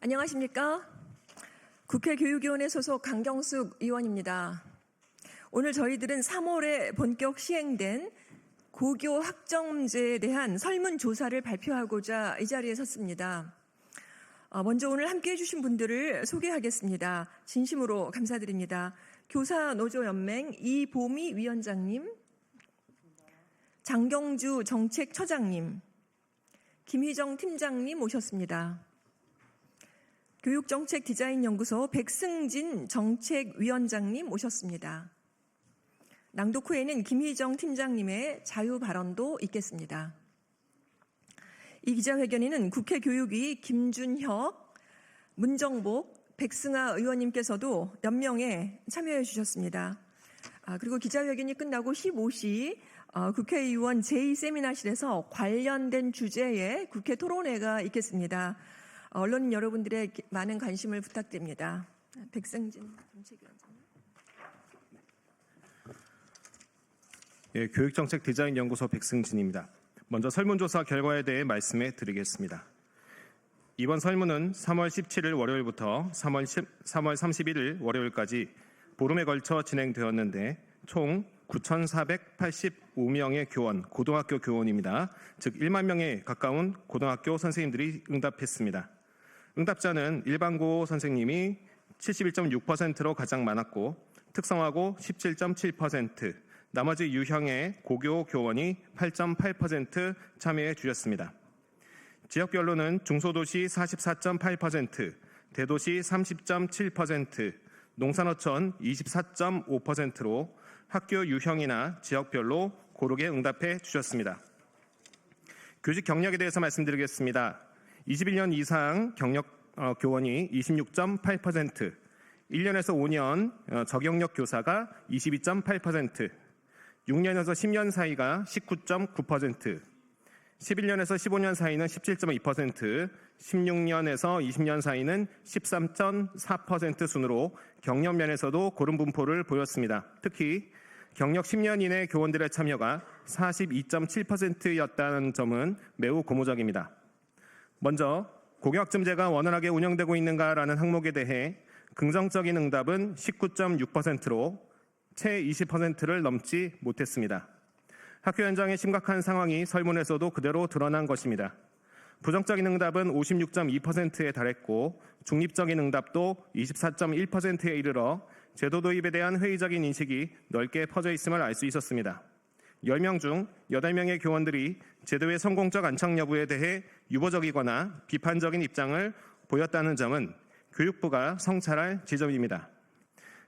안녕하십니까? 국회 교육위원회 소속 강경숙 의원입니다. 오늘 저희들은 3월에 본격 시행된 고교 학점제에 대한 설문조사를 발표하고자 이 자리에 섰습니다. 어, 먼저 오늘 함께 해주신 분들을 소개하겠습니다. 진심으로 감사드립니다. 교사노조연맹 이보미 위원장님, 장경주 정책처장님, 김희정 팀장님 오셨습니다. 교육정책 디자인 연구소 백승진 정책위원장님 오셨습니다. 낭독 후에는 김희정 팀장님의 자유 발언도 있겠습니다. 이 기자회견에는 국회 교육위 김준혁, 문정복, 백승아 의원님께서도 연명에 참여해 주셨습니다. 아, 그리고 기자회견이 끝나고 15시 어, 국회의원 제2세미나실에서 관련된 주제의 국회 토론회가 있겠습니다. 어, 언론 여러분들의 많은 관심을 부탁드립니다. 백승진 정책위원장님. 예, 교육정책 디자인 연구소 백승진입니다. 먼저 설문조사 결과에 대해 말씀해 드리겠습니다. 이번 설문은 3월 17일 월요일부터 3월, 10, 3월 31일 월요일까지 보름에 걸쳐 진행되었는데 총 9,485명의 교원, 고등학교 교원입니다. 즉 1만 명에 가까운 고등학교 선생님들이 응답했습니다. 응답자는 일반고 선생님이 71.6%로 가장 많았고 특성화고 17.7%, 나머지 유형의 고교 교원이 8.8% 참여해 주셨습니다. 지역별로는 중소도시 44.8%, 대도시 30.7%, 농산어촌 24.5%로 학교 유형이나 지역별로 고르게 응답해 주셨습니다. 교직 경력에 대해서 말씀드리겠습니다. 21년 이상 경력 어, 교원이 26.8%, 1년에서 5년 어, 적용력 교사가 22.8%, 6년에서 10년 사이가 19.9%, 11년에서 15년 사이는 17.2%, 16년에서 20년 사이는 13.4% 순으로 경력 면에서도 고른 분포를 보였습니다. 특히 경력 10년 이내 교원들의 참여가 42.7%였다는 점은 매우 고무적입니다. 먼저 고교학점제가 원활하게 운영되고 있는가라는 항목에 대해 긍정적인 응답은 19.6%로 채 20%를 넘지 못했습니다. 학교 현장의 심각한 상황이 설문에서도 그대로 드러난 것입니다. 부정적인 응답은 56.2%에 달했고 중립적인 응답도 24.1%에 이르러 제도 도입에 대한 회의적인 인식이 넓게 퍼져 있음을 알 수 있었습니다. 10명 중 8명의 교원들이 제도의 성공적 안착 여부에 대해 유보적이거나 비판적인 입장을 보였다는 점은 교육부가 성찰할 지점입니다.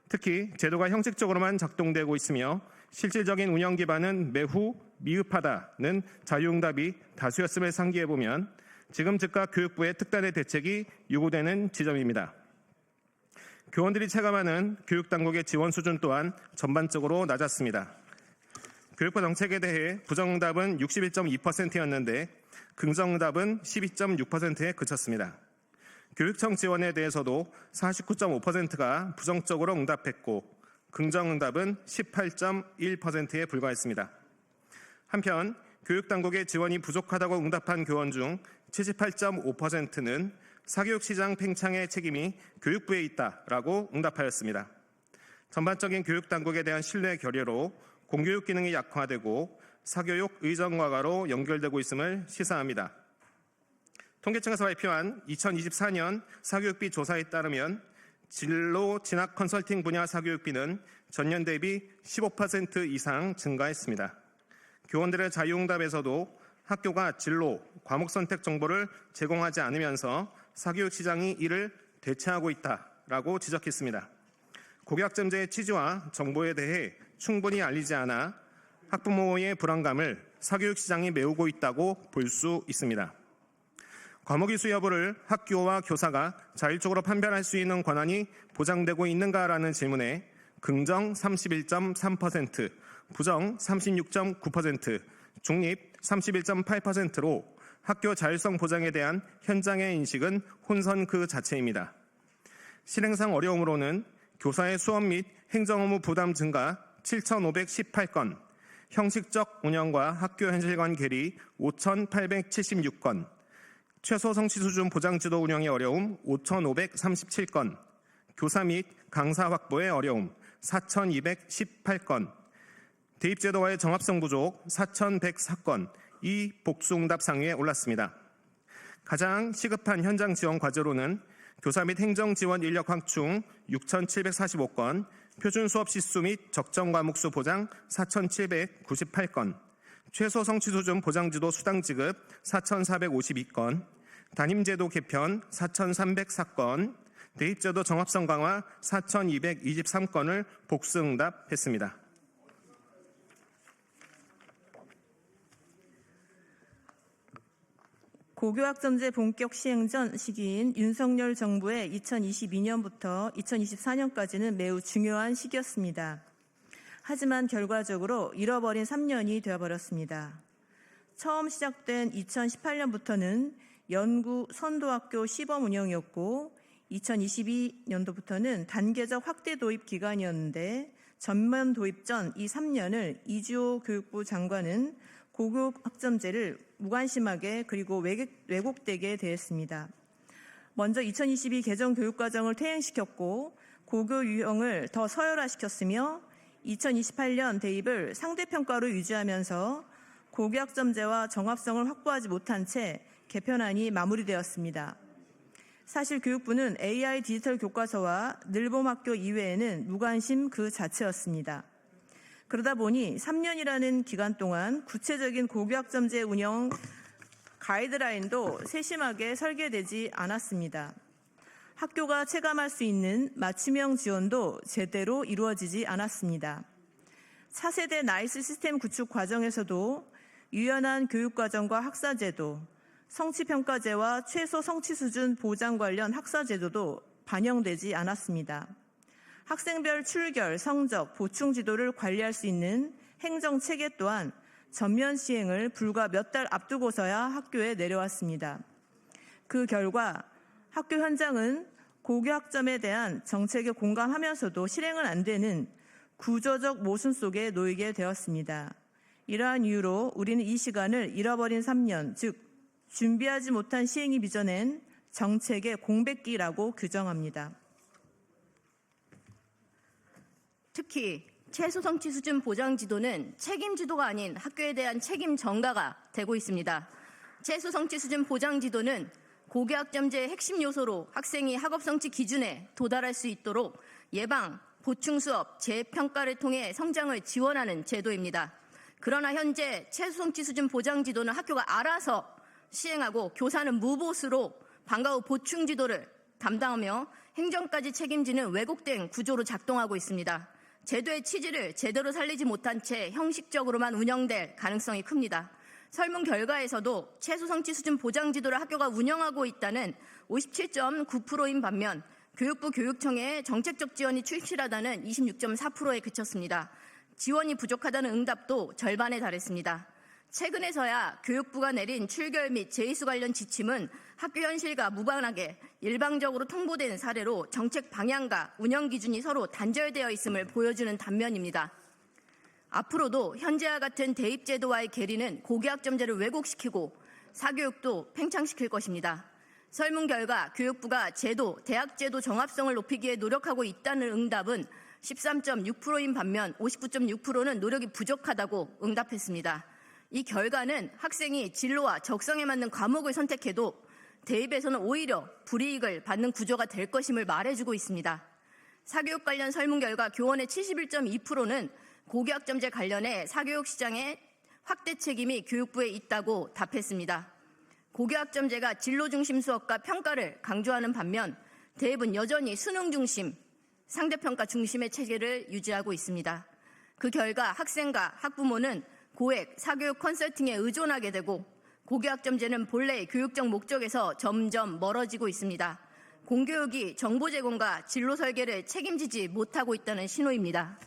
특히 제도가 형식적으로만 작동되고 있으며 실질적인 운영 기반은 매우 미흡하다는 자유응답이 다수였음을 상기해 보면 지금 즉각 교육부의 특단의 대책이 요구되는 지점입니다. 교원들이 체감하는 교육 당국의 지원 수준 또한 전반적으로 낮았습니다. 교육부 정책에 대해 부정응답은 61.2%였는데 긍정응답은 12.6%에 그쳤습니다. 교육청 지원에 대해서도 49.5%가 부정적으로 응답했고 긍정응답은 18.1%에 불과했습니다. 한편 교육당국의 지원이 부족하다고 응답한 교원 중 78.5%는 사교육 시장 팽창의 책임이 교육부에 있다라고 응답하였습니다. 전반적인 교육당국에 대한 신뢰 결여로 공교육 기능이 약화되고 사교육 의정화가로 연결되고 있음을 시사합니다. 통계청에서 발표한 2024년 사교육비 조사에 따르면 진로 진학 컨설팅 분야 사교육비는 전년 대비 15% 이상 증가했습니다. 교원들의 자유응답에서도 학교가 진로, 과목 선택 정보를 제공하지 않으면서 사교육 시장이 이를 대체하고 있다라고 지적했습니다. 고교학점제의 취지와 정보에 대해 충분히 알리지 않아 학부모의 불안감을 사교육 시장이 메우고 있다고 볼 수 있습니다. 과목 이수 여부를 학교와 교사가 자율적으로 판별할 수 있는 권한이 보장되고 있는가라는 질문에 긍정 31.3%, 부정 36.9%, 중립 31.8%로 학교 자율성 보장에 대한 현장의 인식은 혼선 그 자체입니다. 실행상 어려움으로는 교사의 수업 및 행정 업무 부담 증가 7,518건, 형식적 운영과 학교 현실 간 괴리 5,876건, 최소 성취 수준 보장 지도 운영의 어려움 5,537건, 교사 및 강사 확보의 어려움 4,218건, 대입제도와의 정합성 부족 4,104건, 이 복수응답 상위에 올랐습니다. 가장 시급한 현장 지원 과제로는 교사 및 행정 지원 인력 확충 6,745건, 표준 수업 시수 및 적정 과목 수 보장 4,798건, 최소 성취 수준 보장 지도 수당 지급 4,452건, 담임 제도 개편 4,304건, 대입제도 정합성 강화 4,223건을 복수응답했습니다. 고교학점제 본격 시행 전 시기인 윤석열 정부의 2022년부터 2024년까지는 매우 중요한 시기였습니다. 하지만 결과적으로 잃어버린 3년이 되어버렸습니다. 처음 시작된 2018년부터는 연구 선도학교 시범 운영이었고 2022년도부터는 단계적 확대 도입 기간이었는데 전면 도입 전 이 3년을 이주호 교육부 장관은 고교 학점제를 무관심하게 그리고 왜곡- 왜곡되게 대했습니다. 먼저 2022 개정 교육과정을 퇴행시켰고 고교 유형을 더 서열화시켰으며 2028년 대입을 상대평가로 유지하면서 고교 학점제와 정합성을 확보하지 못한 채 개편안이 마무리되었습니다. 사실 교육부는 AI 디지털 교과서와 늘봄학교 이외에는 무관심 그 자체였습니다. 그러다 보니 3년이라는 기간 동안 구체적인 고교학점제 운영 가이드라인도 세심하게 설계되지 않았습니다. 학교가 체감할 수 있는 맞춤형 지원도 제대로 이루어지지 않았습니다. 차세대 나이스 시스템 구축 과정에서도 유연한 교육과정과 학사제도, 성취평가제와 최소 성취 수준 보장 관련 학사제도도 반영되지 않았습니다. 학생별 출결, 성적, 보충 지도를 관리할 수 있는 행정 체계 또한 전면 시행을 불과 몇 달 앞두고서야 학교에 내려왔습니다. 그 결과 학교 현장은 고교 학점에 대한 정책에 공감하면서도 실행은 안 되는 구조적 모순 속에 놓이게 되었습니다. 이러한 이유로 우리는 이 시간을 잃어버린 3년, 즉 준비하지 못한 시행이 빚어낸 정책의 공백기라고 규정합니다. 특히 최소 성취 수준 보장 지도는 책임 지도가 아닌 학교에 대한 책임 전가가 되고 있습니다. 최소 성취 수준 보장 지도는 고교학점제의 핵심 요소로 학생이 학업 성취 기준에 도달할 수 있도록 예방, 보충 수업, 재평가를 통해 성장을 지원하는 제도입니다. 그러나 현재 최소 성취 수준 보장 지도는 학교가 알아서 시행하고 교사는 무보수로 방과 후 보충 지도를 담당하며 행정까지 책임지는 왜곡된 구조로 작동하고 있습니다. 제도의 취지를 제대로 살리지 못한 채 형식적으로만 운영될 가능성이 큽니다. 설문 결과에서도 최소 성취 수준 보장 지도를 학교가 운영하고 있다는 57.9%인 반면 교육부 교육청에 정책적 지원이 충실하다는 26.4%에 그쳤습니다. 지원이 부족하다는 응답도 절반에 달했습니다. 최근에서야 교육부가 내린 출결 및 재이수 관련 지침은 학교 현실과 무관하게 일방적으로 통보된 사례로 정책 방향과 운영 기준이 서로 단절되어 있음을 보여주는 단면입니다. 앞으로도 현재와 같은 대입 제도와의 괴리는 고교학점제를 왜곡시키고 사교육도 팽창시킬 것입니다. 설문 결과 교육부가 제도, 대학 제도 정합성을 높이기에 노력하고 있다는 응답은 13.6%인 반면 59.6%는 노력이 부족하다고 응답했습니다. 이 결과는 학생이 진로와 적성에 맞는 과목을 선택해도 대입에서는 오히려 불이익을 받는 구조가 될 것임을 말해주고 있습니다. 사교육 관련 설문 결과 교원의 71.2%는 고교학점제 관련해 사교육 시장에 확대 책임이 교육부에 있다고 답했습니다. 고교학점제가 진로 중심 수업과 평가를 강조하는 반면 대입은 여전히 수능 중심, 상대평가 중심의 체계를 유지하고 있습니다. 그 결과 학생과 학부모는 고액 사교육 컨설팅에 의존하게 되고 고교학점제는 본래 교육적 목적에서 점점 멀어지고 있습니다. 공교육이 정보 제공과 진로 설계를 책임지지 못하고 있다는 신호입니다.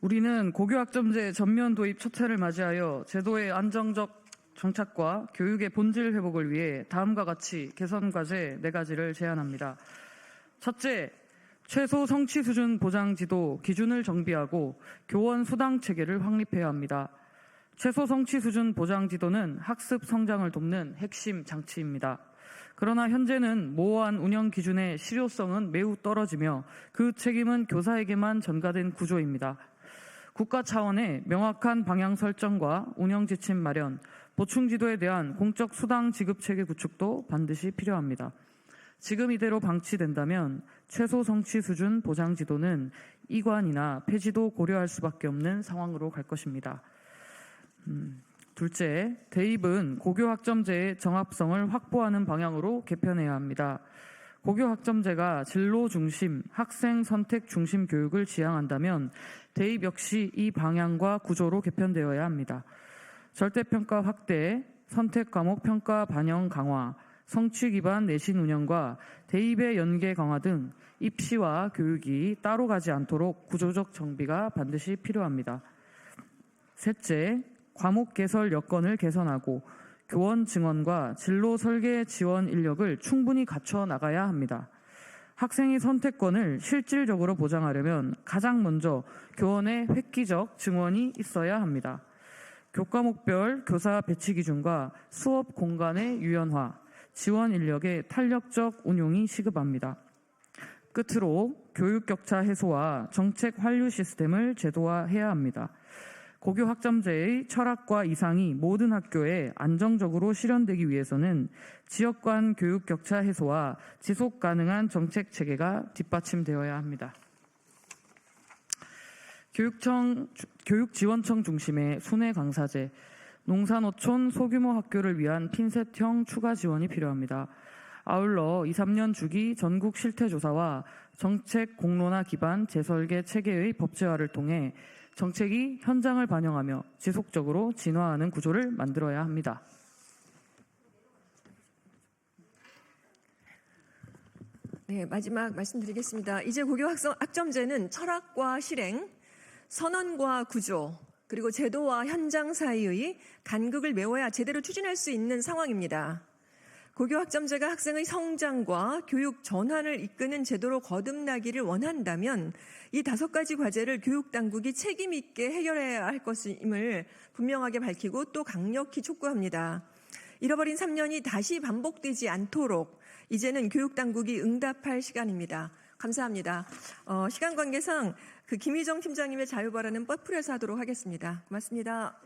우리는 고교학점제 전면 도입 첫 해를 맞이하여 제도의 안정적 정착과 교육의 본질 회복을 위해 다음과 같이 개선 과제 네 가지를 제안합니다. 첫째, 최소 성취 수준 보장 지도 기준을 정비하고 교원 수당 체계를 확립해야 합니다. 최소 성취 수준 보장 지도는 학습 성장을 돕는 핵심 장치입니다. 그러나 현재는 모호한 운영 기준의 실효성은 매우 떨어지며 그 책임은 교사에게만 전가된 구조입니다. 국가 차원의 명확한 방향 설정과 운영 지침 마련, 보충 지도에 대한 공적 수당 지급 체계 구축도 반드시 필요합니다. 지금 이대로 방치된다면 최소 성취 수준 보장 지도는 이관이나 폐지도 고려할 수밖에 없는 상황으로 갈 것입니다. 음, 둘째, 대입은 고교 학점제의 정합성을 확보하는 방향으로 개편해야 합니다. 고교 학점제가 진로 중심, 학생 선택 중심 교육을 지향한다면 대입 역시 이 방향과 구조로 개편되어야 합니다. 절대평가 확대, 선택 과목 평가 반영 강화, 성취 기반 내신 운영과 대입의 연계 강화 등 입시와 교육이 따로 가지 않도록 구조적 정비가 반드시 필요합니다. 셋째, 과목 개설 여건을 개선하고 교원 증원과 진로 설계 지원 인력을 충분히 갖춰 나가야 합니다. 학생의 선택권을 실질적으로 보장하려면 가장 먼저 교원의 획기적 증원이 있어야 합니다. 교과목별 교사 배치 기준과 수업 공간의 유연화, 지원 인력의 탄력적 운용이 시급합니다. 끝으로 교육 격차 해소와 정책 환류 시스템을 제도화해야 합니다. 고교 학점제의 철학과 이상이 모든 학교에 안정적으로 실현되기 위해서는 지역 간 교육 격차 해소와 지속 가능한 정책 체계가 뒷받침되어야 합니다. 교육청, 교육지원청 중심의 순회 강사제, 농산어촌 소규모 학교를 위한 핀셋형 추가 지원이 필요합니다. 아울러 2, 3년 주기 전국 실태조사와 정책 공론화 기반 재설계 체계의 법제화를 통해 정책이 현장을 반영하며 지속적으로 진화하는 구조를 만들어야 합니다. 네, 마지막 말씀드리겠습니다. 이제 고교 학점제는 철학과 실행, 선언과 구조, 그리고 제도와 현장 사이의 간극을 메워야 제대로 추진할 수 있는 상황입니다. 고교 학점제가 학생의 성장과 교육 전환을 이끄는 제도로 거듭나기를 원한다면 이 다섯 가지 과제를 교육 당국이 책임 있게 해결해야 할 것임을 분명하게 밝히고 또 강력히 촉구합니다. 잃어버린 3년이 다시 반복되지 않도록 이제는 교육 당국이 응답할 시간입니다. 감사합니다. 어, 시간 관계상 그 김희정 팀장님의 자유 발언은 뻗풀에서 하도록 하겠습니다. 고맙습니다.